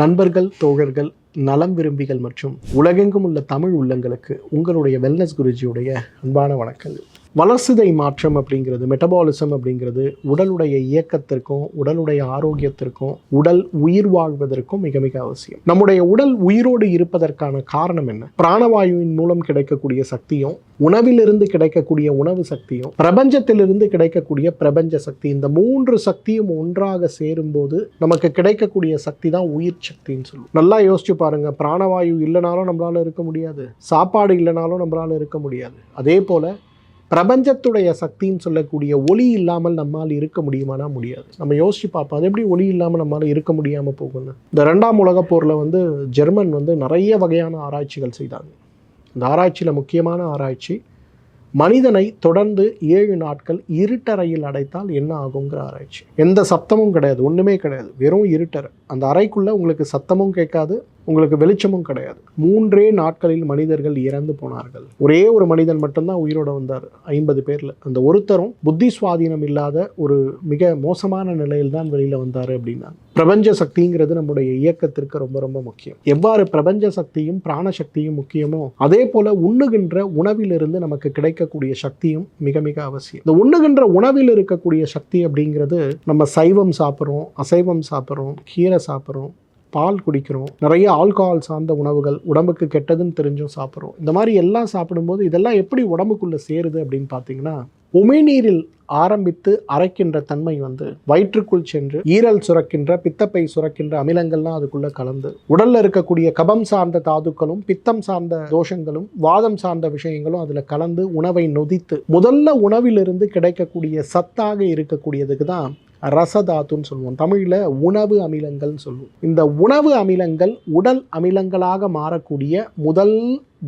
நண்பர்கள் தோழர்கள் நலம் விரும்பிகள் மற்றும் உலகெங்கும் உள்ள தமிழ் உள்ளங்களுக்கு உங்களுடைய வெல்னஸ் குருஜியுடைய அன்பான வணக்கங்கள். வளர்சிதை மாற்றம் அப்படிங்கிறது மெட்டபாலிசம் அப்படிங்கிறது உடலுடைய இயக்கத்திற்கும் உடலுடைய ஆரோக்கியத்திற்கும் உடல் உயிர் வாழ்வதற்கும் மிக மிக அவசியம். நம்முடைய உடல் உயிரோடு இருப்பதற்கான காரணம் என்ன? பிராணவாயுவின் மூலம் கிடைக்கக்கூடிய சக்தியும் உணவிலிருந்து கிடைக்கக்கூடிய உணவு சக்தியும் பிரபஞ்சத்திலிருந்து கிடைக்கக்கூடிய பிரபஞ்ச சக்தி இந்த மூன்று சக்தியும் ஒன்றாக சேரும்போது நமக்கு கிடைக்கக்கூடிய சக்தி தான் உயிர் சக்தின்னு சொல்லுவோம். நல்லா யோசிச்சு பாருங்க பிராணவாயு இல்லைனாலும் நம்மளால இருக்க முடியாது. சாப்பாடு இல்லைனாலும் நம்மளால இருக்க முடியாது. அதே போல பிரபஞ்சத்துடைய சக்தின்னு சொல்லக்கூடிய ஒளி இல்லாமல் நம்மால் இருக்க முடியுமானா முடியாது. நம்ம யோசிச்சு பார்ப்போம் அது எப்படி ஒளி இல்லாமல் நம்மால் இருக்க முடியாமல் போகும்னு. இந்த ரெண்டாம் உலகப் போரில் வந்து ஜெர்மன் வந்து நிறைய வகையான ஆராய்ச்சிகள் செய்தாங்க. இந்த ஆராய்ச்சியில் முக்கியமான ஆராய்ச்சி மனிதனை தொடர்ந்து ஏழு நாட்கள் இருட்டறையில் அடைத்தால் என்ன ஆகுங்கிற ஆராய்ச்சி. எந்த சத்தமும் கிடையாது ஒன்றுமே கிடையாது. வெறும் இருட்டறை. அந்த அறைக்குள்ளே உங்களுக்கு சத்தமும் கேட்காது உங்களுக்கு வெளிச்சமும் கிடையாது. மூன்றே நாட்களில் மனிதர்கள் இறந்து போனார்கள். ஒரே ஒரு மனிதன் மட்டும்தான் உயிரோட வந்தார். ஐம்பது பேரில். அந்த ஒருத்தரும் புத்தி சுவாதீனம் இல்லாத ஒரு மிக மோசமான நிலையில் தான் வெளியில் வந்தார் அப்படின்னா பிரபஞ்ச சக்திங்கிறது நம்முடைய இயக்கத்திற்கு ரொம்ப ரொம்ப முக்கியம். எவ்வாறு பிரபஞ்ச சக்தியும் பிராண சக்தியும் முக்கியமோ அதே போல உண்ணுகின்ற உணவிலிருந்து நமக்கு கிடைக்கக்கூடிய சக்தியும் மிக மிக அவசியம். இந்த உண்ணுகின்ற உணவில் இருக்கக்கூடிய சக்தி அப்படிங்கிறது நம்ம சைவம் சாப்பிட்றோம் அசைவம் சாப்பிட்றோம் கீரை சாப்பிட்றோம் பால் குடிக்கிறோம். நிறைய ஆல்கஹால் சார்ந்த உணவுகள் உடம்புக்கு கெட்டதுன்னு தெரிஞ்சும் சாப்பிட்றோம். இந்த மாதிரி எல்லாம் சாப்பிடும்போது இதெல்லாம் எப்படி உடம்புக்குள்ளே சேருது அப்படின்னு பார்த்தீங்கன்னா உமிழ்நீரில் ஆரம்பித்து அரைக்கின்ற தன்மை வந்து வயிற்றுக்குள் சென்று ஈரல் சுரக்கின்ற பித்தப்பை சுரக்கின்ற அமிலங்கள்லாம் அதுக்குள்ள கலந்து உடல்ல இருக்கக்கூடிய கபம் சார்ந்த தாதுக்களும் பித்தம் சார்ந்த தோஷங்களும் வாதம் சார்ந்த விஷயங்களும் அதுல கலந்து உணவை நொதித்து முதல்ல உணவிலிருந்து கிடைக்கக்கூடிய சத்தாக இருக்கக்கூடியதுக்கு தான் ரசதாத்துன்னு சொல்லுவோம். தமிழில் உணவு அமிலங்கள்னு சொல்லுவோம். இந்த உணவு அமிலங்கள் உடல் அமிலங்களாக மாறக்கூடிய முதல்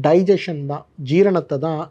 டைஜஷன் தான் ஜீரணத்தை தான்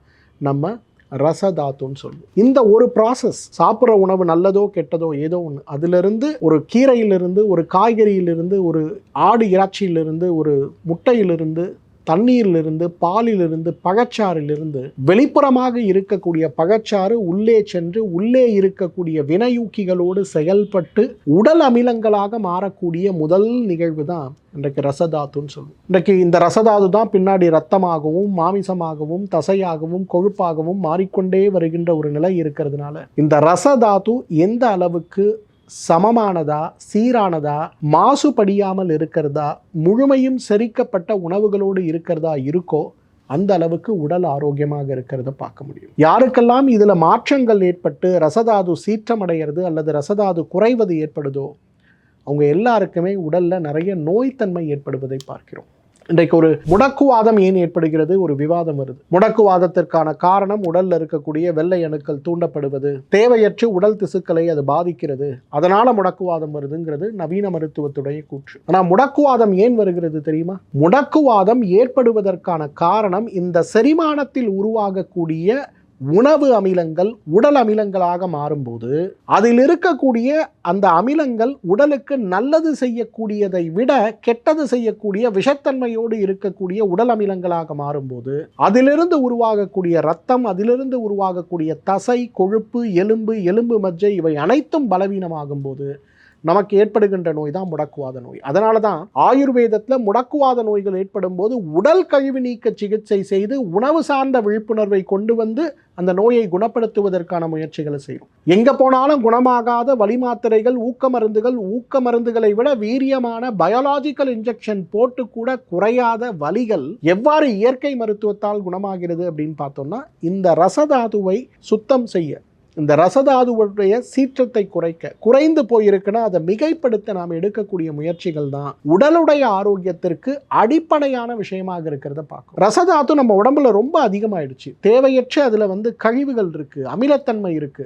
நம்ம ரசதாத்துன்னு சொல்லுவோம். இந்த ஒரு ப்ராசஸ் சாப்பிட்ற உணவு நல்லதோ கெட்டதோ ஏதோ ஒன்று அதிலிருந்து ஒரு கீரையிலிருந்து ஒரு காய்கறியிலிருந்து ஒரு ஆடு இறைச்சியிலிருந்து ஒரு முட்டையிலிருந்து தண்ணீரிலிருந்து பாலிலிருந்து பகச்சாறிலிருந்து வெளிப்புறமாக இருக்கக்கூடிய பகச்சாறு உள்ளே சென்று உள்ளே இருக்கக்கூடிய வினையூக்கிகளோடு செயல்பட்டு உடல் அமிலங்களாக மாறக்கூடிய முதல் நிகழ்வு தான் இன்றைக்கு ரசதாத்துன்னு சொல்லுவோம். இன்றைக்கு இந்த ரசதாது தான் பின்னாடி ரத்தமாகவும் மாமிசமாகவும் தசையாகவும் கொழுப்பாகவும் மாறிக்கொண்டே வருகின்ற ஒரு நிலை இருக்கிறதுனால இந்த ரசதாது எந்த அளவுக்கு சமமானதா சீரானதா மாசுபடியாமல் இருக்கிறதா முழுமையும் செரிக்கப்பட்ட உணவுகளோடு இருக்கிறதா இருக்கோ அந்த அளவுக்கு உடல் ஆரோக்கியமாக இருக்கிறத பார்க்க முடியும். யாருக்கெல்லாம் இதில் மாற்றங்கள் ஏற்பட்டு ரசதாது சீற்றமடைகிறது அல்லது ரசதாது குறைவது ஏற்படுதோ அவங்க எல்லாருக்குமே உடலில் நிறைய நோய்த்தன்மை ஏற்படுவதை பார்க்கிறோம். இன்றைக்கு ஒரு முடக்குவாதம் ஏன் ஏற்படுகிறது? ஒரு விவாதம் வருது. முடக்குவாதத்திற்கான காரணம் உடல்ல இருக்கக்கூடிய வெள்ளை அணுக்கள் தூண்டப்படுவது தேவையற்று உடல் திசுக்களை அது பாதிக்கிறது. அதனால முடக்குவாதம் வருதுங்கிறது நவீன மருத்துவத்துடைய கூற்று. ஆனா முடக்குவாதம் ஏன் வருகிறது தெரியுமா? முடக்குவாதம் ஏற்படுவதற்கான காரணம் இந்த செரிமானத்தில் உருவாகக்கூடிய உணவு அமிலங்கள் உடல் அமிலங்களாக மாறும்போது அதில் இருக்கக்கூடிய அந்த அமிலங்கள் உடலுக்கு நல்லது செய்யக்கூடியதை விட கெட்டது செய்யக்கூடிய விஷத்தன்மையோடு இருக்கக்கூடிய உடல் அமிலங்களாக மாறும்போது அதிலிருந்து உருவாகக்கூடிய ரத்தம் அதிலிருந்து உருவாகக்கூடிய தசை கொழுப்பு எலும்பு எலும்பு மஜ்ஜை இவை அனைத்தும் பலவீனமாகும் போது நமக்கு ஏற்படுகின்ற நோய் தான் முடக்குவாத நோய். அதனால தான் ஆயுர்வேதத்தில் முடக்குவாத நோய்கள் ஏற்படும் போது உடல் கழிவு நீக்க சிகிச்சை செய்து உணவு சார்ந்த விழிப்புணர்வை கொண்டு வந்து அந்த நோயை குணப்படுத்துவதற்கான முயற்சிகளை செய்யும். எங்க போனாலும் குணமாகாத வலி மாத்திரைகள் ஊக்க மருந்துகள் ஊக்க மருந்துகளை விட வீரியமான பயாலாஜிக்கல் இன்ஜெக்ஷன் போட்டு கூட குறையாத வலிகள் எவ்வாறு இயற்கை மருத்துவத்தால் குணமாகிறது அப்படின்னு பார்த்தோம்னா இந்த ரசதாதுவை சுத்தம் செய்ய இந்த ரசதாதுவுடைய சீற்றத்தை குறைக்க குறைந்து போயிருக்குன்னா அதை மிகைப்படுத்த நாம் எடுக்கக்கூடிய முயற்சிகள் தான். உடலுடைய ஆரோக்கியத்திற்கு அடிப்படையான விஷயமாக இருக்கிறத பார்க்கும் ரசதாது நம்ம உடம்புல ரொம்ப அதிகமாயிடுச்சு. தேவையற்ற அதில் வந்து கழிவுகள் இருக்கு அமிலத்தன்மை இருக்கு.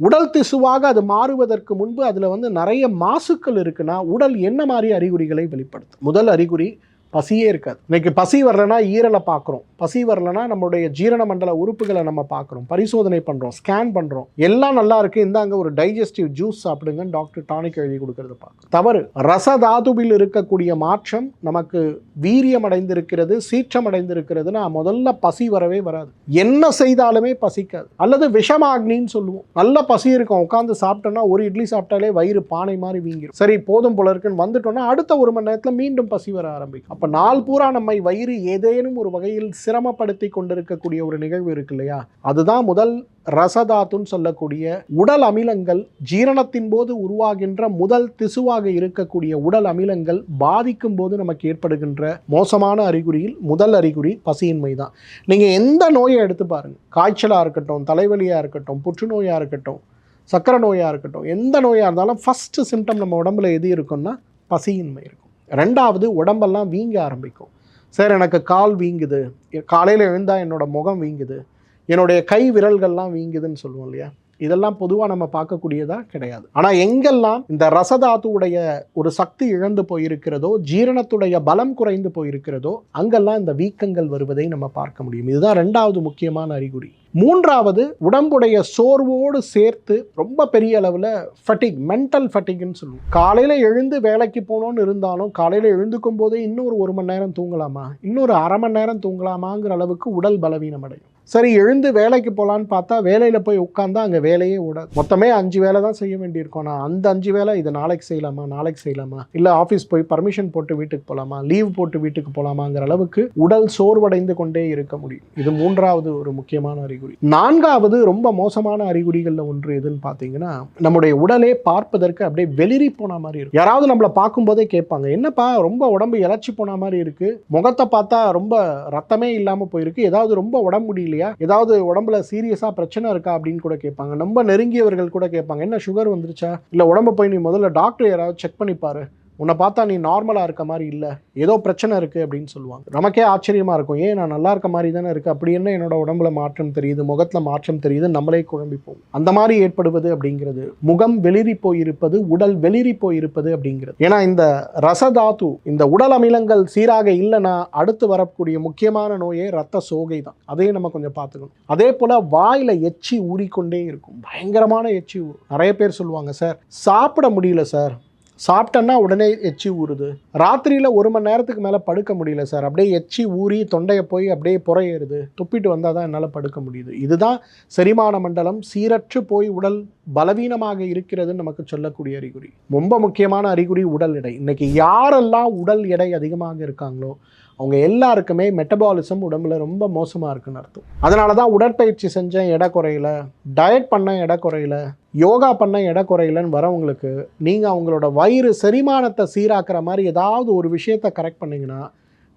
உடல் திசுவாக அது மாறுவதற்கு முன்பு அதில் வந்து நிறைய மாசுக்கள் இருக்குன்னா உடல் என்ன மாதிரி அறிகுறிகளை வெளிப்படுத்தும்? முதல் அறிகுறி பசியே இருக்காது. இன்னைக்கு பசி வரலனா ஈரலை பார்க்குறோம். பசி வரலனா நம்மளுடைய ஜீரண மண்டல உறுப்புகளை நம்ம பார்க்குறோம். பரிசோதனை பண்ணுறோம் ஸ்கேன் பண்ணுறோம் எல்லாம் நல்லா இருக்கு. இந்தாங்க ஒரு டைஜஸ்டிவ் ஜூஸ் சாப்பிடுங்கன்னு டாக்டர் டானிக் எழுதி கொடுக்கறத பார்க்கும் தவறு. ரசதாதுவில் இருக்கக்கூடிய மாற்றம் நமக்கு வீரியம் அடைந்திருக்கிறது சீற்றம் அடைந்திருக்கிறதுனா முதல்ல பசி வரவே வராது. என்ன செய்தாலுமே பசிக்காது. அல்லது விஷமாக்னின்னு சொல்லுவோம். நல்ல பசி இருக்கும். உட்காந்து சாப்பிட்டோம்னா ஒரு இட்லி சாப்பிட்டாலே வயிறு பானை மாதிரி வீங்கிடும் சரி போதும் போல இருக்குன்னு வந்துட்டோம்னா அடுத்த ஒரு மணி நேரத்தில் மீண்டும் பசி வர ஆரம்பிக்கும். அப்போ நாள் பூரா நம்மை வயிறு ஏதேனும் ஒரு வகையில் சிரமப்படுத்தி கொண்டிருக்கக்கூடிய ஒரு நிகழ்வு இருக்கு இல்லையா? அதுதான் முதல் ரசதாத்துன்னு சொல்லக்கூடிய உடல் அமிலங்கள் ஜீரணத்தின் போது உருவாகின்ற முதல் திசுவாக இருக்கக்கூடிய உடல் அமிலங்கள் பாதிக்கும் போது நமக்கு ஏற்படுகின்ற மோசமான அறிகுறியில் முதல் அறிகுறி பசியின்மை தான். நீங்கள் எந்த நோயை எடுத்து பாருங்க. காய்ச்சலாக இருக்கட்டும் தலைவலியாக இருக்கட்டும் புற்றுநோயாக இருக்கட்டும் சக்கரை நோயாக இருக்கட்டும் எந்த நோயாக இருந்தாலும் ஃபஸ்ட்டு சிம்டம் நம்ம உடம்புல எது இருக்குன்னா பசியின்மை இருக்கும். ரெண்டாவது உடம்பெல்லாம் வீங்க ஆரம்பிக்கும். சார் எனக்கு கால் வீங்குது. காலையில் எழுந்தால் என்னோடய முகம் வீங்குது. என்னுடைய கை விரல்கள்லாம் வீங்குதுன்னு சொல்லுவோம் இல்லையா? இதெல்லாம் பொதுவாக நம்ம பார்க்கக்கூடியதா கிடையாது. ஆனால் எங்கெல்லாம் இந்த ரசதாத்துவுடைய ஒரு சக்தி இழந்து போயிருக்கிறதோ ஜீரணத்துடைய பலம் குறைந்து போயிருக்கிறதோ அங்கெல்லாம் இந்த வீக்கங்கள் வருவதை நம்ம பார்க்க முடியும். இதுதான் ரெண்டாவது முக்கியமான அறிகுறி. மூன்றாவது உடம்புடைய சோர்வோடு சேர்த்து ரொம்ப பெரிய அளவில் ஃபட்டிக் மென்டல் ஃபட்டிக்னு சொல்லுவோம். காலையில் எழுந்து வேலைக்கு போகணும்னு இருந்தாலும் காலையில் எழுந்துக்கும் போதே இன்னொரு ஒரு மணி நேரம் தூங்கலாமா? இன்னொரு அரை மணி நேரம் தூங்கலாமாங்கிற அளவுக்கு உடல் பலவீனம் அடையும். சரி எழுந்து வேலைக்கு போகலான்னு பார்த்தா வேலையில் போய் உட்காந்தா அங்கே வேலையே ஓடாது. மொத்தமே அஞ்சு வேலை தான் செய்ய வேண்டியிருக்கோம். நான் அந்த அஞ்சு வேலை இதை நாளைக்கு செய்யலாமா நாளைக்கு செய்யலாமா? இல்லை ஆஃபீஸ் போய் பர்மிஷன் போட்டு வீட்டுக்கு போகலாமா லீவ் போட்டு வீட்டுக்கு போகலாமாங்கிற அளவுக்கு உடல் சோர்வடைந்து கொண்டே இருக்க முடியும். இது மூன்றாவது ஒரு முக்கியமான அறிகுறி. நான்காவது ரொம்ப மோசமான அறிகுறிகளில் ஒன்று எதுன்னு பார்த்தீங்கன்னா நம்முடைய உடலே பார்ப்பதற்கு அப்படியே வெளிரி போன மாதிரி இருக்கும். யாராவது நம்மளை பார்க்கும்போதே கேட்பாங்க என்னப்பா ரொம்ப உடம்பு இழைச்சி போன மாதிரி இருக்குது முகத்தை பார்த்தா ரொம்ப ரத்தமே இல்லாமல் போயிருக்கு. ஏதாவது ரொம்ப உடம்பு முடியல இல்லையா? ஏதாவது உடம்புல சீரியஸாக பிரச்சனை இருக்கா அப்படின்னு கூட கேட்பாங்க. ரொம்ப நெருங்கியவர்கள் கூட கேட்பாங்க. என்ன சுகர் வந்துருச்சா? இல்லை உடம்பு போய் நீ முதல்ல டாக்டர் யாராவது செக் பண்ணிப்பாரு உன்னை பார்த்தா நீ நார்மலாக இருக்க மாதிரி இல்லை. ஏதோ பிரச்சனை இருக்குது அப்படின்னு சொல்லுவாங்க. நமக்கே ஆச்சரியமாக இருக்கும். ஏன் நான் நல்லா இருக்க மாதிரி தானே இருக்குது அப்படி என்ன என்னோட உடம்புல மாற்றம் தெரியுது? முகத்தில் மாற்றம் தெரியுது. நம்மளே குழம்பிப்போம் அந்த மாதிரி ஏற்படுவது அப்படிங்கிறது முகம் வெளிரி போயிருப்பது உடல் வெளிரி போயிருப்பது அப்படிங்கிறது. ஏன்னா இந்த ரசதாத்து இந்த உடல் அமிலங்கள் சீராக இல்லைன்னா அடுத்து வரக்கூடிய முக்கியமான நோயே ரத்த சோகை தான். அதையும் நம்ம கொஞ்சம் பார்த்துக்கணும். அதே போல் வாயில் எச்சி ஊறிக்கொண்டே இருக்கும். பயங்கரமான எச்சி ஊறும். நிறைய பேர் சொல்லுவாங்க சார் சாப்பிட முடியல சார். சாப்பிட்டேன்னா உடனே எச்சி ஊறுது. ராத்திரியில் ஒரு மணி நேரத்துக்கு மேலே படுக்க முடியல சார். அப்படியே எச்சி ஊறி தொண்டையை போய் அப்படியே புறையேறுது துப்பிட்டு வந்தால் தான் என்னால் படுக்க முடியுது. இதுதான் செரிமான மண்டலம். சீரற்று போய் உடல் பலவீனமாக இருக்கிறதுன்னு நமக்கு சொல்லக்கூடிய அறிகுறி. ரொம்ப முக்கியமான அறிகுறி உடல் எடை. இன்றைக்கி யாரெல்லாம் உடல் எடை அதிகமாக இருக்காங்களோ அவங்க எல்லாருக்குமே மெட்டபாலிசம் உடம்புல ரொம்ப மோசமாக இருக்குன்னு அர்த்தம். அதனால தான் உடற்பயிற்சி செஞ்சேன் எடை குறையல. டயட் பண்ண எடை குறையல. யோகா பண்ண எடை குறையிலன்னு வரவங்களுக்கு நீங்கள் அவங்களோட வயிறு செரிமானத்தை சீராக்கிற மாதிரி ஏதாவது ஒரு விஷயத்தை கரெக்ட் பண்ணிங்கன்னா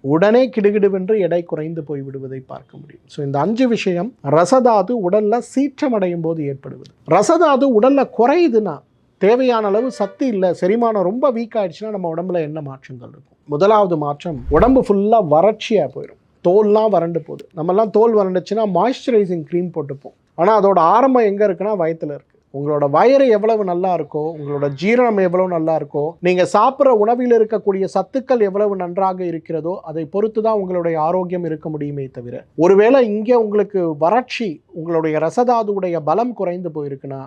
உடனே கிடுகிடுவென்று எடை குறைந்து போய் விடுவதை பார்க்க முடியும். ஸோ இந்த அஞ்சு விஷயம் ரசதாது உடலில் சீற்றமடையும் போது ஏற்படுவது. ரசதாது உடலில் குறையுதுன்னா தேவையான அளவு சத்து இல்லை செரிமானம் ரொம்ப வீக் ஆயிடுச்சுன்னா நம்ம உடம்புல என்ன மாற்றங்கள் இருக்கும்? முதலாவது மாற்றம் உடம்பு ஃபுல்லாக வறட்சியாக போயிடும் தோல்லாம் வறண்டு போகுது. நம்மலாம் தோல் வறண்டுச்சுன்னா மாய்ஸ்சரைசிங் க்ரீம் போட்டுப்போம். ஆனால் அதோட ஆரம்பம் எங்கே இருக்குன்னா வயத்தில் இருக்குது உங்களோட வயிறு எவ்வளவு நல்லா இருக்கோ உங்களோட ஜீரணம் எவ்வளவு நல்லா இருக்கோ நீங்கள் சாப்பிட்ற உணவில் இருக்கக்கூடிய சத்துக்கள் எவ்வளவு நன்றாக இருக்கிறதோ அதை பொறுத்து தான் உங்களுடைய ஆரோக்கியம் இருக்க முடியுமே தவிர ஒருவேளை இங்கே உங்களுக்கு வறட்சி உங்களுடைய ரசதாதுவுடைய பலம் குறைந்து போயிருக்குன்னா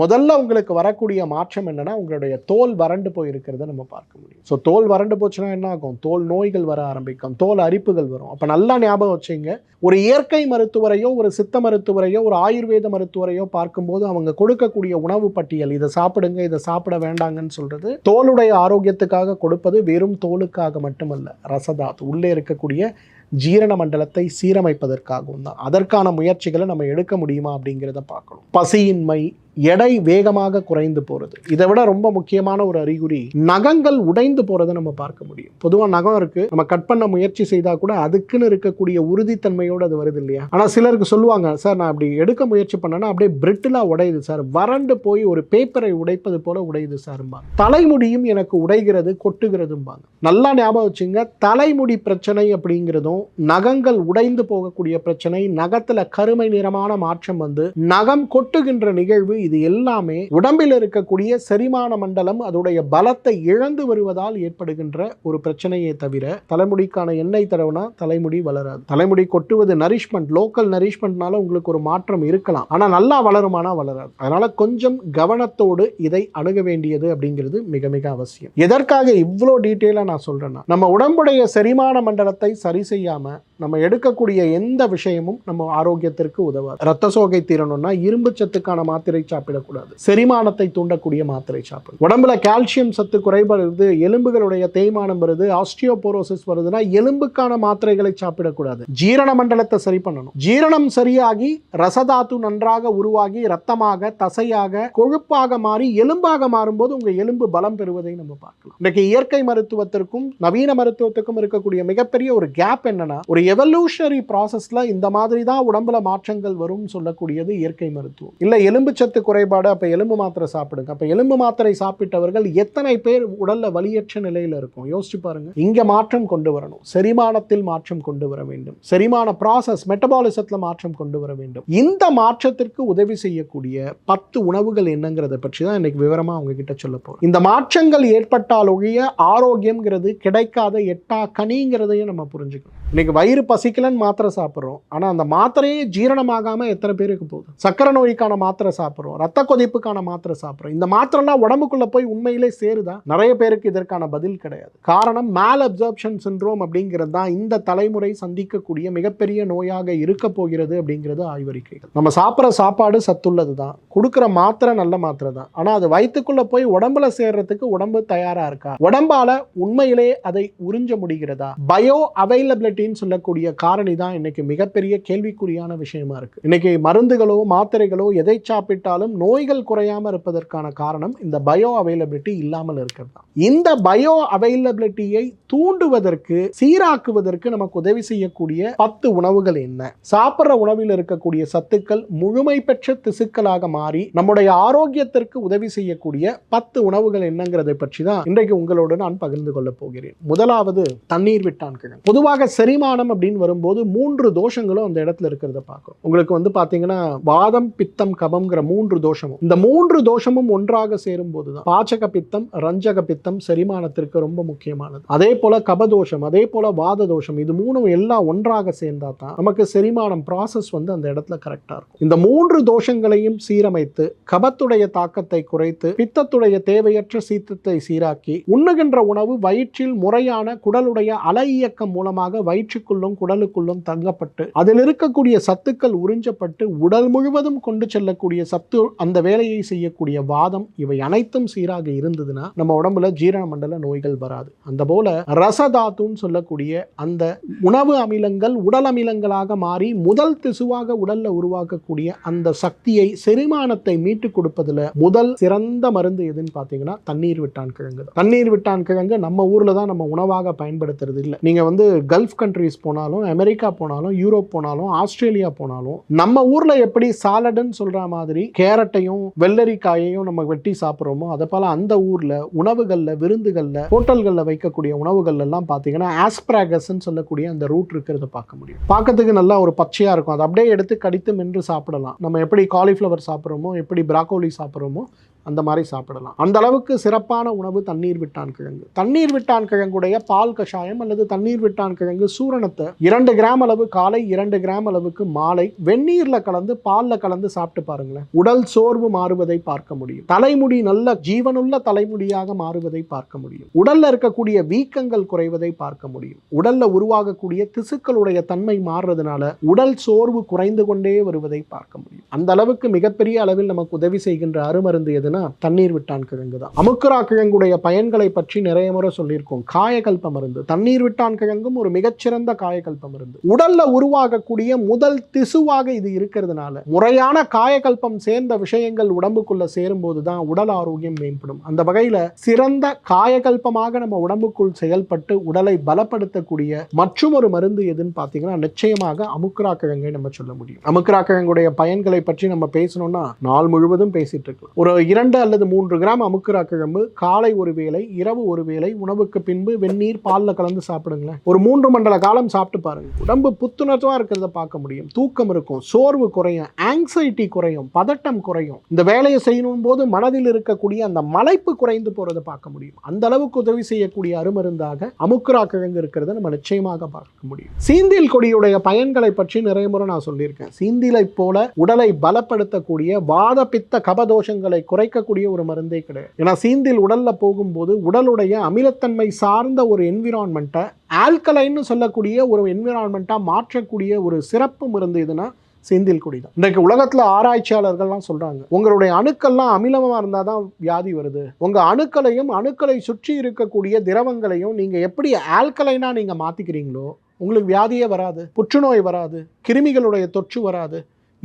முதல்ல உங்களுக்கு வரக்கூடிய மாற்றம் என்னென்னா உங்களுடைய தோல் வறண்டு போயிருக்கிறத நம்ம பார்க்க முடியும். ஸோ தோல் வறண்டு போச்சுன்னா என்ன ஆகும்? தோல் நோய்கள் வர ஆரம்பிக்கும். தோல் அரிப்புகள் வரும். அப்போ நல்லா ஞாபகம் வச்சுங்க. ஒரு இயற்கை மருத்துவரையோ ஒரு சித்த மருத்துவரையோ ஒரு ஆயுர்வேத மருத்துவரையோ பார்க்கும்போது அவங்க கொடுக்கக்கூடிய உணவு பட்டியல் இதை சாப்பிடுங்க இதை சாப்பிட வேண்டாங்கன்னு சொல்கிறது தோலுடைய ஆரோக்கியத்துக்காக கொடுப்பது வெறும் தோலுக்காக மட்டுமல்ல ரசதாத். உள்ளே இருக்கக்கூடிய ஜீரண மண்டலத்தை சீரமைப்பதற்காகவும் தான். அதற்கான முயற்சிகளை நம்ம எடுக்க முடியுமா அப்படிங்கிறத பார்க்கணும். பசியின்மை எடை வேகமாக குறைந்து போகிறது இதை விட ரொம்ப முக்கியமான ஒரு அறிகுறி நகங்கள் உடைந்து போகிறத நம்ம பார்க்க முடியும். பொதுவாக நகம் இருக்குது நம்ம கட் பண்ண முயற்சி செய்தால் கூட அதுக்குன்னு இருக்கக்கூடிய உறுதித்தன்மையோடு அது வருது இல்லையா? ஆனால் சிலருக்கு சொல்லுவாங்க சார் நான் அப்படி எடுக்க முயற்சி பண்ணேன்னா அப்படியே பிரிட்டிலாக உடையுது சார். வறண்டு போய் ஒரு பேப்பரை உடைப்பது போல உடையுது சார்பாங்க தலைமுடியும் எனக்கு உடைகிறது கொட்டுகிறதும்பாங்க. நல்லா ஞாபகம் வச்சுங்க தலைமுடி பிரச்சனை அப்படிங்கிறதும் நகங்கள் உடைந்து போகக்கூடிய பிரச்சனை நகத்தில் கருமை நிறமான மாற்றம் வந்து நகம் கொட்டுகின்ற நிகழ்வு இது எல்லாமே உடம்பில் இருக்கக்கூடிய செரிமான மண்டலம் அதோடைய பலத்தை இழந்து வருவதால் ஏற்படுகின்ற ஒரு பிரச்சனையே தவிர தலைமுடிக்கான எண்ணெய் தடவுனா தலைமுடி வளராது. தலைமுடி கொட்டுவது நரிஷ்மெண்ட் லோக்கல் நரிஷ்மெண்ட்னால உங்களுக்கு ஒரு மாற்றம் இருக்கலாம். ஆனால் நல்லா வளருமானா வளராது. அதனால கொஞ்சம் கவனத்தோடு இதை அணுக வேண்டியது அப்படிங்கிறது மிக மிக அவசியம். எதற்காக இவ்வளோ டீட்டெயிலாக நான் சொல்றேன்னா நம்ம உடம்புடைய செரிமான மண்டலத்தை சரி செய்யாமல் நம்ம எடுக்கக்கூடிய எந்த விஷயமும் நம்ம ஆரோக்கியத்திற்கு உதவாது. ரத்த சோகை தீரணும்னா இரும்பு சத்துக்கான மாத்திரை சாப்பிடக்கூடாது. செரிமானத்தை தூண்டக்கூடிய மாத்திரை சாப்பிடும் உடம்புல கால்சியம் சத்து குறைபாடு எலும்புகளுடைய தேய்மானம் வருது ஆஸ்டியோபோரோசிஸ் வருதுன்னா எலும்புக்கான மாத்திரைகளை சாப்பிடக்கூடாது. ஜீரண மண்டலத்தை சரி பண்ணணும். ஜீரணம் சரியாகி ரசதாத்து நன்றாக உருவாகி ரத்தமாக தசையாக கொழுப்பாக மாறி எலும்பாக மாறும்போது உங்க எலும்பு பலம் பெறுவதை நம்ம பார்க்கலாம். இன்றைக்கு இயற்கை மருத்துவத்திற்கும் நவீன மருத்துவத்துக்கும் இருக்கக்கூடிய மிகப்பெரிய ஒரு கேப் என்னன்னா ஒரு எவல்யூஷனரி ப்ராசஸ்ல இந்த மாதிரி தான் உடம்புல மாற்றங்கள் வரும் சொல்லக்கூடியது இயற்கை மருத்துவம். இல்ல எலும்பு சத்து குறைபாடு அப்போ எலும்பு மாத்திரை சாப்பிடுங்க. அப்போ எலும்பு மாத்திரை சாப்பிட்டவர்கள் எத்தனை பேர் உடலில் வலியற்ற நிலையில் இருக்கும்? யோசிச்சு பாருங்க. இங்க மாற்றம் கொண்டு வரணும். செரிமானத்தில் மாற்றம் கொண்டு வர வேண்டும். செரிமான ப்ராசஸ் மெட்டபாலிசத்தில் மாற்றம் கொண்டு வர வேண்டும். இந்த மாற்றத்திற்கு உதவி செய்யக்கூடிய பத்து உணவுகள் என்னங்கிறத பற்றி தான் இன்னைக்கு விவரமா உங்ககிட்ட சொல்ல போகிறோம் இந்த மாற்றங்கள் ஏற்பட்டால் ஒழிய ஆரோக்கியம்ங்கிறது கிடைக்காத எட்டா கனிங்கிறதையும் நம்ம புரிஞ்சுக்கணும். இன்னைக்கு வயிறு பசிக்கலன்னு மாத்திரை சாப்பிட்றோம். ஆனால் அந்த மாத்திரையே ஜீரணமாகாம எத்தனை பேருக்கு போகுது? சக்கரை நோய்க்கான மாத்திரை சாப்பிட்றோம். ரத்த கொதிப்புக்கான மாத்திரை சாப்பிட்றோம். இந்த மாத்திரைலாம் உடம்புக்குள்ளே போய் உண்மையிலே சேருதா? நிறைய பேருக்கு இதற்கான பதில் கிடையாது. காரணம் மேல் அப்சர்ப்ஷன் சின்ரோம் அப்படிங்கிறது தான் இந்த தலைமுறை சந்திக்கக்கூடிய மிகப்பெரிய நோயாக இருக்க போகிறது அப்படிங்கிறது ஆய்வறிக்கைகள். நம்ம சாப்பிட்ற சாப்பாடு சத்துள்ளது தான். கொடுக்குற மாத்திரை நல்ல மாத்திரை தான். ஆனால் அது வயிற்றுக்குள்ளே போய் உடம்புல சேர்றதுக்கு உடம்பு தயாராக இருக்கா? உடம்பால உண்மையிலே அதை உறிஞ்ச முடிகிறதா? பயோ அவைலபிலிட்டின்னு சொல்லக்கூடிய காரணி தான் இன்னைக்கு மிகப்பெரிய கேள்விக்குறியான விஷயமா இருக்கு. இன்னைக்கு மருந்துகளோ மாத்திரைகளோ எதை சாப்பிட்டாலும் நோய்கள் குறையாம இருப்பதற்கான காரணம் இந்த பயோ அவைலபிலிட்டி இல்லாமல் இருக்கிறது தான். இந்த பயோ அவைலபிலிட்டியை தூண்டுவதற்கு சீராக்குவதற்கு நமக்கு உதவி செய்யக்கூடிய பத்து உணவுகள் என்ன? சாப்பிட்ற உணவில் இருக்கக்கூடிய சத்துக்கள் முழுமை பெற்ற திசுக்களாக மாறி நம்முடைய ஆரோக்கியத்திற்கு உதவி செய்யக்கூடிய பத்து உணவுகள் என்னங்கிறதை பற்றி தான் இன்றைக்கு உங்களோடு நான் பகிர்ந்து கொள்ள போகிறேன். முதலாவது தண்ணீர் விட்டான் கிழங்கு. பொதுவாக செரிமானம் அப்படின்னு வரும்போது மூன்று தோஷங்களும் அந்த இடத்துல இருக்கிறத பார்க்கிறோம். உங்களுக்கு வந்து பாத்தீங்கன்னா வாதம் பித்தம் கபம்ங்கிற மூன்று மூன்று தோஷமும். இந்த மூன்று தோஷமும் ஒன்றாக சேரும் போதுதான் பாச்சக பித்தம் ரஞ்சக பித்தம் செரிமானத்திற்கு ரொம்ப முக்கியமானது. அதே போல கபதோஷம் அதே போல வாத தோஷம் இது மூணும் எல்லாம் ஒன்றாக சேர்ந்தா தான் நமக்கு செரிமானம் ப்ராசஸ் வந்து அந்த இடத்துல கரெக்டா இருக்கும். இந்த மூன்று தோஷங்களையும் சீரமைத்து கபத்துடைய தாக்கத்தை குறைத்து பித்தத்துடைய தேவையற்ற சீத்தத்தை சீராக்கி உண்ணுகின்ற உணவு வயிற்றில் முறையான குடலுடைய அலை இயக்கம் மூலமாக வயிற்றுக்குள்ளும் குடலுக்குள்ளும் தங்கப்பட்டு அதில் இருக்கக்கூடிய சத்துக்கள் உறிஞ்சப்பட்டு உடல் முழுவதும் கொண்டு செல்லக்கூடிய சத்து அந்த வேலையை செய்யக்கூடிய வாதம் இவை அனைத்தும் சீராக இருந்ததுன்னா நம்ம உடம்புல ஜீரண மண்டல நோய்கள் வராது. அந்த போல ரசதாத்துன்னு சொல்லக்கூடிய அந்த உணவு அமிலங்கள் உடல் அமிலங்களாக மாறி முதல் திசுவாக உடல்ல உருவாக்கக்கூடிய அந்த சக்தியை செரிமானத்தை மீட்டு கொடுப்பதுல முதல் சிறந்த மருந்து எதுன்னு பார்த்தீங்கன்னா தண்ணீர் விட்டான் கிழங்கு தண்ணீர் விட்டான் கிழங்கு நம்ம ஊர்ல தான் நம்ம உணவாக பயன்படுத்துறது இல்லை. நீங்க வந்து கல்ஃப் கண்ட்ரீஸ் போனாலும் அமெரிக்கா போனாலும் யூரோப் போனாலும் ஆஸ்திரேலியா போனாலும் நம்ம ஊர்ல எப்படி சாலடுன்னு சொல்ற மாதிரி கேரட்டையும் வெள்ளரிக்காயையும் நம்ம வெட்டி சாப்பிட்றோமோ அதை போல் அந்த ஊரில் உணவுகளில் விருந்துகளில் ஹோட்டல்களில் வைக்கக்கூடிய உணவுகள் எல்லாம் பார்த்தீங்கன்னா ஆஸ்பிராகஸ்ன்னு சொல்லக்கூடிய அந்த ரூட் இருக்கிறத பார்க்க முடியும். பார்க்கறதுக்கு நல்லா ஒரு பச்சையாக இருக்கும். அதை அப்படியே எடுத்து கடித்து மென்று சாப்பிடலாம். நம்ம எப்படி காலிஃப்ளவர் சாப்பிட்றோமோ எப்படி பிராக்கோலி சாப்பிட்றோமோ அந்த மாதிரி சாப்பிடலாம். அந்த அளவுக்கு சிறப்பான உணவு தண்ணீர் விட்டான் கிழங்கு. தண்ணீர் விட்டான் கிழங்குடைய பால் கஷாயம் அல்லது தண்ணீர் விட்டான் கிழங்கு சூரணத்தை இரண்டு கிராம் அளவு காலை இரண்டு கிராம் அளவுக்கு மாலை வெந்நீர்ல கலந்து பால்ல கலந்து சாப்பிட்டு பாருங்களேன். உடல் சோர்வு மாறுவதை பார்க்க முடியும். தலைமுடி நல்ல ஜீவனுள்ள தலைமுடியாக மாறுவதை பார்க்க முடியும். உடல்ல இருக்கக்கூடிய வீக்கங்கள் குறைவதை பார்க்க முடியும். உடல்ல உருவாகக்கூடிய திசுக்களுடைய தன்மை மாறுறதுனால உடல் சோர்வு குறைந்து கொண்டே வருவதை பார்க்க முடியும். அந்த அளவுக்கு மிகப்பெரிய அளவில் நமக்கு உதவி செய்கின்ற அருமருந்து எதுனா தண்ணீர் விட்டான் கிழங்கு தான். அமுக்குரா கிழங்குடைய பயன்களை பற்றி நிறைய முறை சொல்லியிருக்கோம். காயகல்ப மருந்து. தண்ணீர் விட்டான் கிழங்கும் ஒரு மிகச்சிறந்த காயகல்ப மருந்து. உடல்ல உருவாகக்கூடிய முதல் திசுவாக இது இருக்கிறதுனால முறையான காயகல்பம் சேர்ந்த விஷயங்கள் உடம்புக்குள்ள சேரும்போது தான் உடல் ஆரோக்கியம் மேம்படும். அந்த வகையில சிறந்த காயகல்பமாக நம்ம உடம்புக்குள் செயல்பட்டு உடலை பலப்படுத்தக்கூடிய மற்றும் ஒரு மருந்து எதுன்னு பார்த்தீங்கன்னா நிச்சயமாக அமுக்குரா கிழங்கை நம்ம சொல்ல முடியும். அமுக்குரா கிழங்குடைய பயன்களை பற்றி நம்ம பேசணும்னா நாள் முழுவதும் பேசிட்டு இருக்கலாம். ஒரு இரண்டு இரண்டு அல்லது மூன்று கிராம் அமுக்குரா கிழம்பு காலை ஒரு வேளை இரவு ஒரு வேளை உணவுக்கு பின்பு வெந்நீர் பாலில் கலந்து சாப்பிடுங்களேன். ஒரு மூன்று மண்டல காலம் சாப்பிட்டு பாருங்க. உடம்பு புத்துணர்ச்சியாக இருக்கிறத பார்க்க முடியும். தூக்கம் இருக்கும் சோர்வு குறையும் ஆங்ஸைட்டி குறையும் பதட்டம் குறையும். இந்த வேலையை செய்யணும் போது மனதில் இருக்கக்கூடிய அந்த மலைப்பு குறைந்து போறதை பார்க்க முடியும். அந்த அளவுக்கு உதவி செய்யக்கூடிய அருமருந்தாக அமுக்குரா கிழங்கு இருக்கிறத நம்ம நிச்சயமாக பார்க்க முடியும். சீந்தில் கொடியுடைய பயன்களை பற்றி நிறைய முறை நான் சொல்லியிருக்கேன். சீந்திலை போல உடலை பலப்படுத்தக்கூடிய வாத பித்த கபதோஷங்களை குறைக்கக்கூடிய ஒரு மருந்தே கிடையாது. ஏன்னா சீந்தில் உடலில் போகும்போது உடலுடைய அமிலத்தன்மை சார்ந்த ஒரு என்விரான்மெண்ட்டை ஆல்கலைன்னு சொல்லக்கூடிய ஒரு என்விரான்மெண்ட்டாக மாற்றக்கூடிய ஒரு சிறப்பு மருந்து எதுனா செந்தில் கொடி தான். இன்றைக்கு உலகத்தில் ஆராய்ச்சியாளர்கள்லாம் சொல்கிறாங்க உங்களுடைய அணுக்கள்லாம் அமிலமாக இருந்தால் தான் வியாதி வருது. உங்கள் அணுக்களையும் அணுக்களை சுற்றி இருக்கக்கூடிய திரவங்களையும் நீங்கள் எப்படி ஆல்கலைனாக நீங்கள் மாற்றிக்கிறீங்களோ உங்களுக்கு வியாதியே வராது புற்றுநோய் வராது கிருமிகளுடைய தொற்று வராது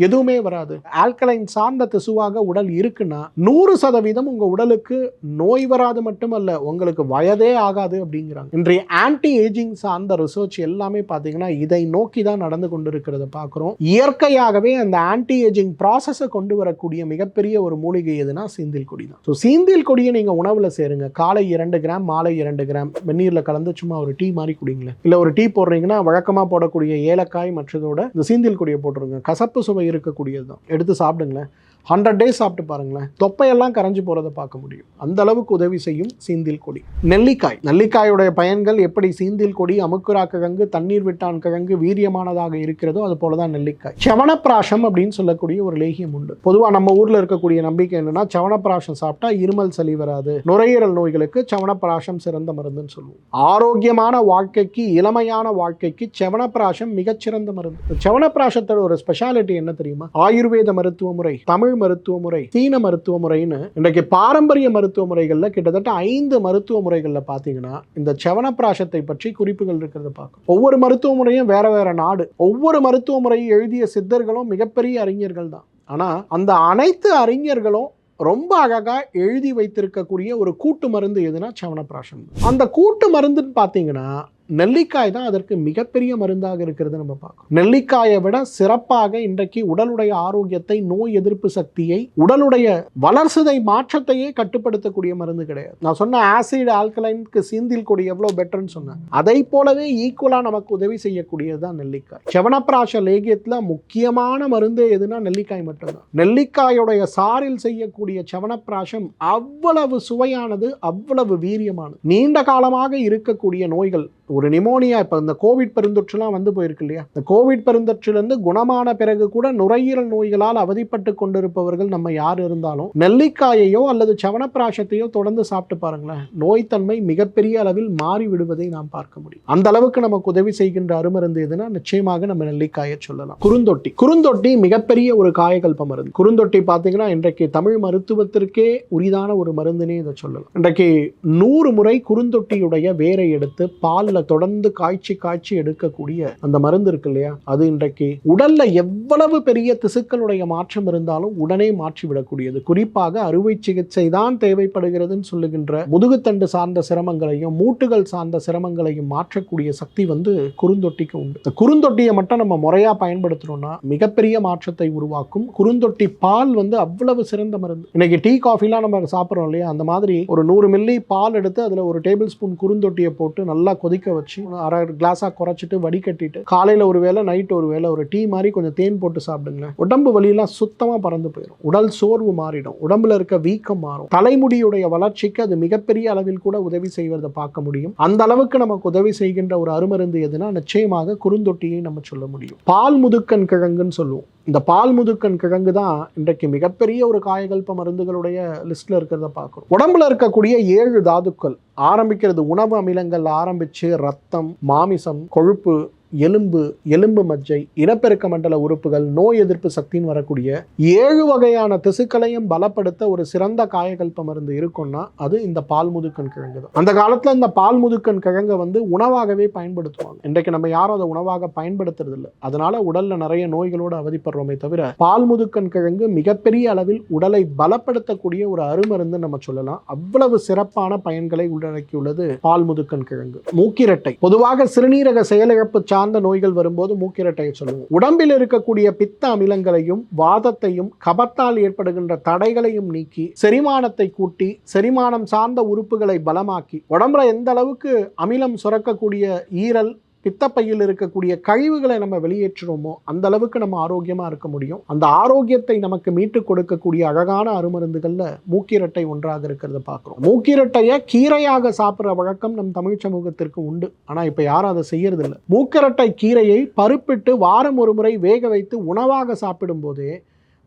எதுவுமே வராது. ஆல்கலைன் சார்ந்த திசுவாக உடல் இருக்குன்னா நூறு சதவீதம் உங்கள் உடலுக்கு நோய் வராது மட்டுமல்ல உங்களுக்கு வயதே ஆகாது அப்படிங்கிறாங்க. இன்றைய ஆன்டி ஏஜிங் சார்ந்த ரிசர்ச் எல்லாமே பார்த்தீங்கன்னா இதை நோக்கி தான் நடந்து கொண்டிருக்கிறத பார்க்குறோம். இயற்கையாகவே அந்த ஆன்டி ஏஜிங் ப்ராசஸை கொண்டு வரக்கூடிய மிகப்பெரிய ஒரு மூலிகை எதுனா சீந்தில் கொடி தான். ஸோ சீந்தில் கொடியை நீங்கள் உணவில் சேருங்க. காலை இரண்டு கிராம் மாலை இரண்டு கிராம் வெந்நீரில் கலந்து சும்மா ஒரு டீ மாதிரி குடிங்களேன். இல்லை ஒரு டீ போடுறீங்கன்னா வழக்கமாக போடக்கூடிய ஏலக்காய் மற்றதோட இந்த சீந்தில் கொடியை போட்டுருங்க. கசப்பு சுவை இருக்கக்கூடியது தான் எடுத்து சாப்பிடுங்களேன். ஹண்ட்ரட் டேஸ் சாப்பிட்டு பாருங்களேன். தொப்பையெல்லாம் கரைஞ்சு போகிறத பார்க்க முடியும். அந்த அளவுக்கு உதவி செய்யும் சீந்தில் கொடி. நெல்லிக்காய். நெல்லிக்காயுடைய பயன்கள் எப்படி சீந்தில் கொடி அமுக்குரா கிழங்கு தண்ணீர் விட்டான் கிழங்கு வீரியமானதாக இருக்கிறதோ அது போல தான் நெல்லிக்காய். சவனப்பிராசம் அப்படின்னு சொல்லக்கூடிய ஒரு லேகியம் உண்டு. பொதுவாக நம்ம ஊரில் இருக்கக்கூடிய நம்பிக்கை என்னன்னா சவனப்பிராசம் சாப்பிட்டா இருமல் சளி வராது. நுரையீரல் நோய்களுக்கு சவனப்பிராசம் சிறந்த மருந்துன்னு சொல்லுவோம். ஆரோக்கியமான வாழ்க்கைக்கு இளமையான வாழ்க்கைக்கு செவனப்பிராசம் மிகச்சிறந்த மருந்து. செவனப்பிராசத்தோட ஒரு ஸ்பெஷாலிட்டி என்ன தெரியுமா? ஆயுர்வேத மருத்துவ முறை. தமிழ் மருத்துவ முறை சீன மருத்துவ முறைன்னு இன்றைக்கு பாரம்பரிய மருத்துவ முறைகளில் கிட்டத்தட்ட ஐந்து மருத்துவ முறைகளில் பார்த்தீங்கன்னா இந்த செவனப்பிராசத்தை பற்றி குறிப்புகள் இருக்கிறத பார்க்கும் ஒவ்வொரு மருத்துவ முறையும் வேற வேற நாடு. ஒவ்வொரு மருத்துவ முறையை எழுதிய சித்தர்களும் மிகப்பெரிய அறிஞர்கள் தான். ஆனால் அந்த அனைத்து அறிஞர்களும் ரொம்ப அழகாக எழுதி வைத்திருக்கக்கூடிய ஒரு கூட்டு மருந்து எதுனா சவனப்பிராசம். அந்த கூட்டு மருந்துன்னு பார்த்தீங்கன்னா நெல்லிக்காய் தான் அதற்கு மிகப்பெரிய மருந்தாக இருக்கிறது நம்ம பார்க்கணும் நெல்லிக்காயை விட சிறப்பாக இன்றைக்கு உடலுடைய ஆரோக்கியத்தை நோய் எதிர்ப்பு சக்தியை உடலுடைய வளர்சிதை மாற்றத்தையே கட்டுப்படுத்தக்கூடிய மருந்து கிடையாது. நான் சொன்ன ஆசிட் ஆல்கலைனுக்கு சீந்தில் கொடி எவ்வளோ பெட்டர்னு சொன்னேன். அதை போலவே ஈக்குவலாக நமக்கு உதவி செய்யக்கூடியது தான் நெல்லிக்காய். செவனப்பிராச லேகியத்தில் முக்கியமான மருந்தே எதுனா நெல்லிக்காய் மட்டும்தான். நெல்லிக்காயுடைய சாரில் செய்யக்கூடிய செவனப்பிராசம் அவ்வளவு சுவையானது அவ்வளவு வீரியமானது. நீண்ட காலமாக இருக்கக்கூடிய நோய்கள் ஒரு நிமோனியா இப்போ இந்த கோவிட் பெருந்தொற்றுலாம் வந்து போயிருக்கு இல்லையா? இந்த கோவிட் பெருந்தொற்றிலிருந்து குணமான பிறகு கூட நுரையீரல் நோய்களால் அவதிப்பட்டு கொண்டிருப்பவர்கள் நம்ம யார் இருந்தாலும் நெல்லிக்காயையோ அல்லது சவனப்பிராசத்தையோ தொடர்ந்து சாப்பிட்டு பாருங்களேன். நோய்த்தன்மை மிகப்பெரிய அளவில் மாறி விடுவதை நாம் பார்க்க முடியும். அந்த அளவுக்கு நமக்கு உதவி செய்கின்ற அருமருந்து எதுனா நிச்சயமாக நம்ம நெல்லிக்காயை சொல்லலாம். குறுந்தொட்டி குறுந்தொட்டி மிகப்பெரிய ஒரு காயகல்ப மருந்து. குறுந்தொட்டி பார்த்தீங்கன்னா இன்றைக்கு தமிழ் மருத்துவத்திற்கே உரிதான ஒரு மருந்துனே இதை சொல்லலாம். இன்றைக்கு நூறு முறை குறுந்தொட்டியுடைய வேரை எடுத்து பாலில் தொடர்ந்து காய்ச்சி காய்ச்சி எடுக்கக்கூடிய அந்த மருந்து இருக்கு இல்லையா? அது இன்றைக்கு உடல்ல எவ்வளவு பெரிய திசுக்களுடைய மாற்றம் இருந்தாலும் உடனே மாற்றி விடக்கூடியது. குறிப்பாக அறுவை சிகிச்சை தான் தேவைப்படுகிறதுன்னு சொல்லுகின்ற முதுகுத்தண்டு சார்ந்த சிரமங்களையும் மூட்டுகள் சார்ந்த சிரமங்களையும் மாற்றக்கூடிய சக்தி வந்து குறுந்தொட்டிக்கு உண்டு. இந்த குறுந்தொட்டியை மட்டும் நம்ம முறையா பயன்படுத்தணும்னா மிகப்பெரிய மாற்றத்தை உருவாக்கும். குறுந்தொட்டி பால் வந்து அவ்வளவு சிறந்த மருந்து. இன்னைக்கு டீ காஃபிலாம் நம்ம சாப்பிட்றோம் இல்லையா? அந்த மாதிரி ஒரு நூறு மில்லி பால் எடுத்து அதுல ஒரு டேபிள் ஸ்பூன் குறுந்தொட்டியை போட்டு நல்லா கொதிக்க வச்சு அரை கிளாஸாக குறைச்சிட்டு வடிகட்டிட்டு காலையில் ஒரு வேளை நைட் ஒரு வேளை ஒரு டீ மாதிரி கொஞ்சம் தேன் போட்டு சாப்பிடுங்க உடம்பு வலியெல்லாம் சுத்தமாக பறந்து போயிடும் உடல் சோர்வு மாறிடும். உடம்புல இருக்க வீக்கம் மாறும். தலைமுடியுடைய வளர்ச்சிக்கு அது மிகப்பெரிய அளவில் கூட உதவி செய்வதை பார்க்க முடியும். அந்த அளவுக்கு நமக்கு உதவி செய்கின்ற ஒரு அருமருந்து எதுனா நிச்சயமாக குறுந்தொட்டியை நம்ம சொல்ல முடியும். பால் முதுக்கன் கிழங்குன்னு சொல்லுவோம். இந்த பால் முதுக்கன் கிழங்கு தான் இன்றைக்கு மிகப்பெரிய ஒரு காயகல்ப மருந்துகளுடைய லிஸ்ட்ல இருக்கிறத பார்க்குறோம். உடம்புல இருக்கக்கூடிய ஏழு தாதுக்கள் ஆரம்பிக்கிறது உணவு அமிலங்கள் ஆரம்பித்து ரத்தம் மாமிசம் கொழுப்பு எலும்பு எலும்பு மஜ்ஜை இனப்பெருக்க மண்டல உறுப்புகள் நோய் எதிர்ப்பு சக்தின்னு வரக்கூடிய ஏழு வகையான திசுக்களையும் பலப்படுத்த ஒரு சிறந்த காயகல்ப மருந்து இருக்கும்னா அது இந்த பால் முதுக்கன் கிழங்கு தான். அந்த காலத்தில் இந்த பால் முதுக்கன் கிழங்கை வந்து உணவாகவே பயன்படுத்துவாங்க. இன்றைக்கு நம்ம யாரும் அதை உணவாக பயன்படுத்துறது இல்லை அதனால உடல்ல நிறைய நோய்களோடு அவதிப்படுறோமே தவிர பால் முதுக்கன் கிழங்கு மிகப்பெரிய அளவில் உடலை பலப்படுத்தக்கூடிய ஒரு அருமருந்து நம்ம சொல்லலாம். அவ்வளவு சிறப்பான பயன்களை உள்ளடக்கியுள்ளது பால் முதுக்கன் கிழங்கு. மூக்கிரட்டை. பொதுவாக சிறுநீரக செயலிழப்பு சார்ந்த நோய்கள் வரும்போது மூக்கிரட்டையை சொல்லுவோம். உடம்பில் இருக்கக்கூடிய பித்த அமிலங்களையும் வாதத்தையும் கபத்தால் ஏற்படுகின்ற தடைகளையும் நீக்கி செரிமானத்தை கூட்டி செரிமானம் சார்ந்த உறுப்புகளை பலமாக்கி உடம்புல எந்த அளவுக்கு அமிலம் சுரக்கக்கூடிய ஈரல் பித்தப்பையில் இருக்கக்கூடிய கழிவுகளை நம்ம வெளியேற்றுறோமோ அந்த அளவுக்கு நம்ம ஆரோக்கியமாக இருக்க முடியும். அந்த ஆரோக்கியத்தை நமக்கு மீட்டு கொடுக்கக்கூடிய அழகான அருமருந்துகளில் மூக்கிரட்டை ஒன்றாக இருக்கிறத பார்க்குறோம். மூக்கிரட்டையை கீரையாக சாப்பிட்ற வழக்கம் நம் தமிழ் சமூகத்திற்கு உண்டு. ஆனால் இப்போ யாரும் அதை செய்யறது மூக்கிரட்டை கீரையை பருப்பிட்டு வாரம் ஒரு முறை வேக வைத்து உணவாக சாப்பிடும்போதே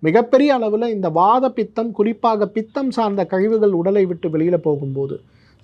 மிகப்பெரிய அளவில் இந்த வாத பித்தம் குறிப்பாக பித்தம் சார்ந்த கழிவுகள் உடலை விட்டு வெளியில் போகும்போது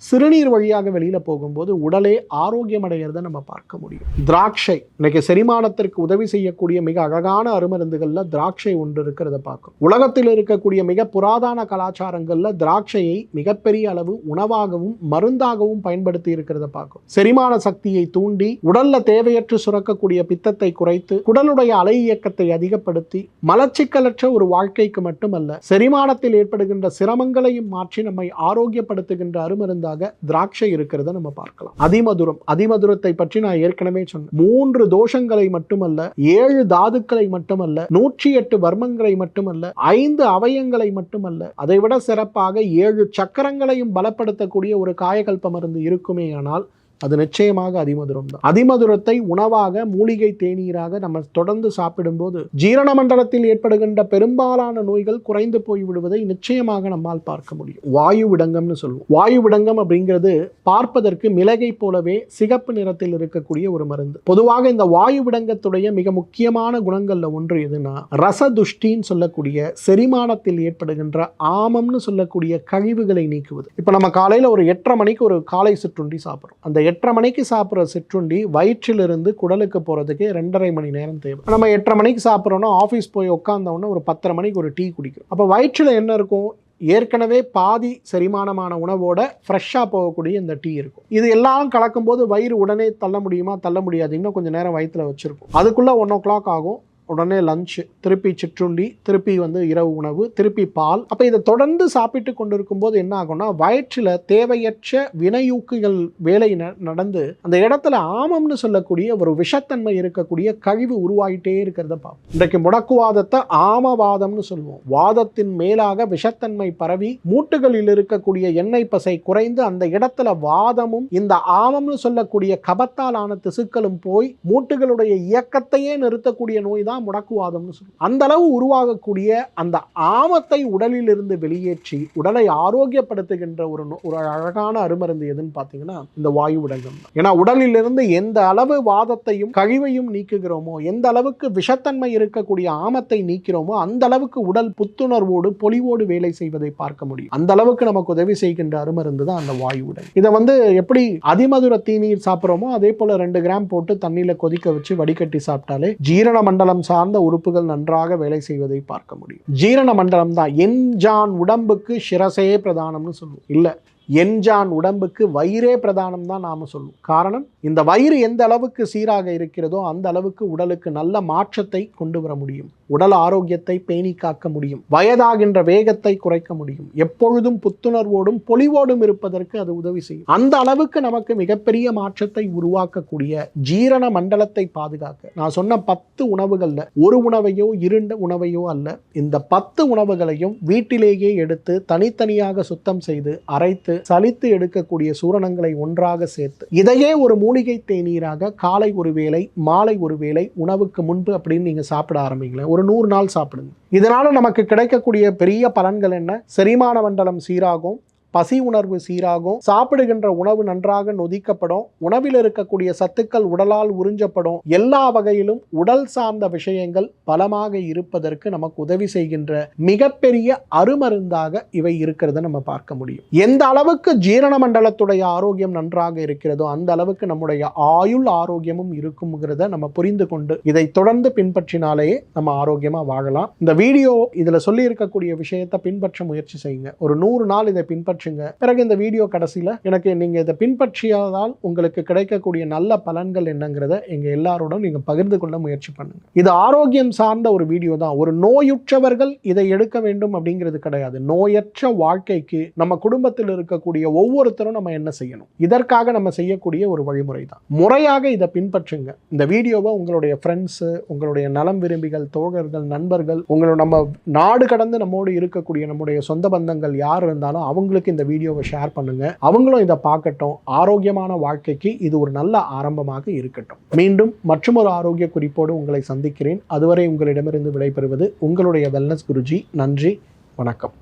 சிறுநீர் வழியாக வெளியில போகும்போது உடலே ஆரோக்கியம் அடைகிறத நம்ம பார்க்க முடியும். திராட்சை இன்னைக்கு செரிமானத்திற்கு உதவி செய்யக்கூடிய மிக அழகான அருமருந்துகளில் திராட்சை ஒன்று இருக்கிறத பார்க்கும் உலகத்தில் இருக்கக்கூடிய மிக புராதன கலாச்சாரங்களில் திராட்சையை மிகப்பெரிய அளவு உணவாகவும் மருந்தாகவும் பயன்படுத்தி இருக்கிறத பார்க்கும் செரிமான சக்தியை தூண்டி உடல்ல தேவையற்று சுரக்கக்கூடிய பித்தத்தை குறைத்து குடலுடைய அலை இயக்கத்தை அதிகப்படுத்தி மலச்சிக்கலற்ற ஒரு வாழ்க்கைக்கு மட்டுமல்ல செரிமானத்தில் ஏற்படுகின்ற சிரமங்களையும் மாற்றி நம்மை ஆரோக்கியப்படுத்துகின்ற அருமருந்து அருமருந்தாக திராட்சை இருக்கிறத நம்ம பார்க்கலாம். அதிமதுரம். அதிமதுரத்தை பற்றி நான் ஏற்கனவே சொன்னேன். மூன்று தோஷங்களை மட்டுமல்ல ஏழு தாதுக்களை மட்டுமல்ல நூற்றி எட்டு வர்மங்களை மட்டுமல்ல ஐந்து அவயங்களை மட்டுமல்ல அதைவிட சிறப்பாக ஏழு சக்கரங்களையும் பலப்படுத்தக்கூடிய ஒரு காயகல்ப மருந்து இருக்குமே ஆனால் அது நிச்சயமாக அதிமதுரம் தான். அதிமதுரத்தை உணவாக மூலிகை தேநீராக நம்ம தொடர்ந்து சாப்பிடும்போது ஜீரண மண்டலத்தில் ஏற்படுகின்ற பெரும்பாலான நோய்கள் குறைந்து போய் விடுவதை நிச்சயமாக நம்மால் பார்க்க முடியும். வாயு விடங்கம்னு சொல்லுவோம். வாயு விடங்கம் அப்படிங்கிறது பார்ப்பதற்கு மிளகை போலவே சிகப்பு நிறத்தில் இருக்கக்கூடிய ஒரு மருந்து. பொதுவாக இந்த வாயு விடங்கத்துடைய மிக முக்கியமான குணங்கள்ல ஒன்று எதுனா ரசதுஷ்டின்னு சொல்லக்கூடிய செரிமானத்தில் ஏற்படுகின்ற ஆமம்னு சொல்லக்கூடிய கழிவுகளை நீக்குவது. இப்போ நம்ம காலையில ஒரு எட்டரை மணிக்கு ஒரு காலை சிற்றுண்டி சாப்பிட்றோம். அந்த எட்டரை மணிக்கு சாப்பிட்ற சிற்றுண்டி வயிற்றிலிருந்து குடலுக்கு போகிறதுக்கு ரெண்டரை மணி நேரம் தேவை. நம்ம எட்டரை மணிக்கு சாப்பிட்றோன்னா ஆஃபீஸ் போய் உட்காந்தோன்னா ஒரு பத்தரை மணிக்கு ஒரு டீ குடிக்கும் அப்போ வயிற்றில் என்ன இருக்கும்? ஏற்கனவே பாதி செரிமானமான உணவோட ஃப்ரெஷ்ஷாக போகக்கூடிய இந்த டீ இருக்கும். இது எல்லாம் கலக்கும்போது வயிறு உடனே தள்ள முடியுமா? தள்ள முடியாது. இன்னும் கொஞ்சம் நேரம் வயிற்றில் வச்சுருக்கும் அதுக்குள்ளே ஒன் ஓ கிளாக் ஆகும். உடனே லஞ்சு திருப்பி சிற்றுண்டி திருப்பி வந்து இரவு உணவு திருப்பி பால். அப்போ இதை தொடர்ந்து சாப்பிட்டு கொண்டிருக்கும் போது என்ன ஆகும்னா வயிற்றில் தேவையற்ற வினையூக்குகள் வேலை ந- நடந்து அந்த இடத்துல ஆமம்னு சொல்லக்கூடிய ஒரு விஷத்தன்மை இருக்கக்கூடிய கழிவு உருவாயிட்டே இருக்கிறத பார்ப்போம் இன்றைக்கு முடக்குவாதத்தை ஆமவாதம்னு சொல்லுவோம். வாதத்தின் மேலாக விஷத்தன்மை பரவி மூட்டுகளில் இருக்கக்கூடிய எண்ணெய் பசை குறைந்து அந்த இடத்துல வாதமும் இந்த ஆமம்னு சொல்லக்கூடிய கபத்தால் ஆன திசுக்களும் போய் மூட்டுகளுடைய இயக்கத்தையே நிறுத்தக்கூடிய நோய் தான் முடக்குவாதம்னு சொல்லுவோம் அந்த அளவு உருவாகக்கூடிய அந்த ஆமத்தை உடலில் இருந்து வெளியேற்றி உடலை ஆரோக்கியப்படுத்துகின்ற ஒரு ஒரு அழகான அருமருந்து எதுன்னு பார்த்தீங்கன்னா இந்த வாயு உடங்கம் ஏன்னா உடலிலிருந்து எந்த அளவு வாதத்தையும் கழிவையும் நீக்குகிறோமோ எந்த அளவுக்கு விஷத்தன்மை இருக்கக்கூடிய ஆமத்தை நீக்கிறோமோ அந்த அளவுக்கு உடல் புத்துணர்வோடு பொலிவோடு வேலை செய்வதை பார்க்க முடியும். அந்த அளவுக்கு நமக்கு உதவி செய்கின்ற அருமருந்து தான் அந்த வாயு உடல் இதை வந்து எப்படி அதிமதுர தீநீர் சாப்பிட்றோமோ அதே போல ரெண்டு கிராம் போட்டு தண்ணியில் கொதிக்க வச்சு வடிகட்டி சாப்பிட்டாலே ஜீரண மண்டலம் சார்ந்த உறுப்புகள் நன்றாக வேலை செய்வதை பார்க்க முடியும். ஜீரண மண்டலம் தான். என்ஜான் உடம்புக்கு சிரசே பிரதானம்னு சொல்லுவோம். இல்லை என்ஜான் உடம்புக்கு வயிறே பிரதானம் தான் நாம சொல்லுவோம். காரணம் இந்த வயிறு எந்த அளவுக்கு சீராக இருக்கிறதோ அந்த அளவுக்கு உடலுக்கு நல்ல மாற்றத்தை கொண்டு வர முடியும். உடல் ஆரோக்கியத்தை பேணி காக்க முடியும். வயதாகின்ற வேகத்தை குறைக்க முடியும். எப்பொழுதும் புத்துணர்வோடும் பொலிவோடும் இருப்பதற்கு அது உதவி செய்யும். அந்த அளவுக்கு நமக்கு மிகப்பெரிய மாற்றத்தை உருவாக்கக்கூடிய ஜீரண மண்டலத்தை பாதுகாக்க. நான் சொன்ன பத்து உணவுகள்ல ஒரு உணவையோ இருண்ட உணவையோ அல்ல இந்த பத்து உணவுகளையும் வீட்டிலேயே எடுத்து தனித்தனியாக சுத்தம் செய்து அரைத்து சலித்து எடுக்கக்கூடிய சூரணங்களை ஒன்றாக சேர்த்து இதையே ஒரு மூலிகை தேநீராக காலை ஒரு வேளை மாலை ஒரு வேளை உணவுக்கு முன்பு அப்படின்னு நீங்க சாப்பிட ஆரம்பிங்களேன். ஒரு நூறு நாள் சாப்பிடுங்க. இதனால நமக்கு கிடைக்கக்கூடிய பெரிய பலன்கள் என்ன? செரிமான மண்டலம் சீராகும். பசி உணர்வு சீராகும். சாப்பிடுகின்ற உணவு நன்றாக நொதிக்கப்படும். உணவில் இருக்கக்கூடிய சத்துக்கள் உடலால் உறிஞ்சப்படும். எல்லா வகையிலும் உடல் சார்ந்த விஷயங்கள் பலமாக இருப்பதற்கு நமக்கு உதவி செய்கின்ற மிகப்பெரிய அருமருந்தாக இவை இருக்கிறத நம்ம பார்க்க முடியும். எந்த அளவுக்கு ஜீரண மண்டலத்துடைய ஆரோக்கியம் நன்றாக இருக்கிறதோ அந்த அளவுக்கு நம்முடைய ஆயுள் ஆரோக்கியமும் இருக்குங்கிறத நம்ம புரிந்து கொண்டு இதை தொடர்ந்து பின்பற்றினாலேயே நம்ம ஆரோக்கியமா வாழலாம். இந்த வீடியோ இதுல சொல்லி இருக்கக்கூடிய விஷயத்தை பின்பற்ற முயற்சி செய்யுங்க. ஒரு நூறு நாள் இதை பின்பற்றி பின்பற்றுங்க பிறகு இந்த வீடியோ கடைசியில் எனக்கு நீங்கள் இதை பின்பற்றியதால் உங்களுக்கு கிடைக்கக்கூடிய நல்ல பலன்கள் என்னங்கிறத எங்கள் எல்லாரோடும் நீங்கள் பகிர்ந்து கொள்ள முயற்சி பண்ணுங்க. இது ஆரோக்கியம் சார்ந்த ஒரு வீடியோ தான். ஒரு நோயுற்றவர்கள் இதை எடுக்க வேண்டும் அப்படிங்கிறது கிடையாது. நோயற்ற வாழ்க்கைக்கு நம்ம குடும்பத்தில் இருக்கக்கூடிய ஒவ்வொருத்தரும் நம்ம என்ன செய்யணும்? இதற்காக நம்ம செய்யக்கூடிய ஒரு வழிமுறை தான். முறையாக இதை பின்பற்றுங்க. இந்த வீடியோவை உங்களுடைய ஃப்ரெண்ட்ஸு உங்களுடைய நலம் விரும்பிகள் தோழர்கள் நண்பர்கள் உங்களோட நம்ம நாடு கடந்து நம்மோடு இருக்கக்கூடிய நம்முடைய சொந்த பந்தங்கள் யார் இருந்தாலும் அவங்களுக்கு இந்த வீடியோவை ஷேர் பண்ணுங்க. அவங்களும் இதை பார்க்கட்டும். ஆரோக்கியமான வாழ்க்கைக்கு இது ஒரு நல்ல ஆரம்பமாக இருக்கட்டும். மீண்டும் மற்றொரு ஆரோக்கிய குறிப்போடு உங்களை சந்திக்கிறேன். அதுவரை உங்களிடமிருந்து விடைபெறுவது உங்களுடைய வெல்னஸ் குருஜி. நன்றி. வணக்கம்.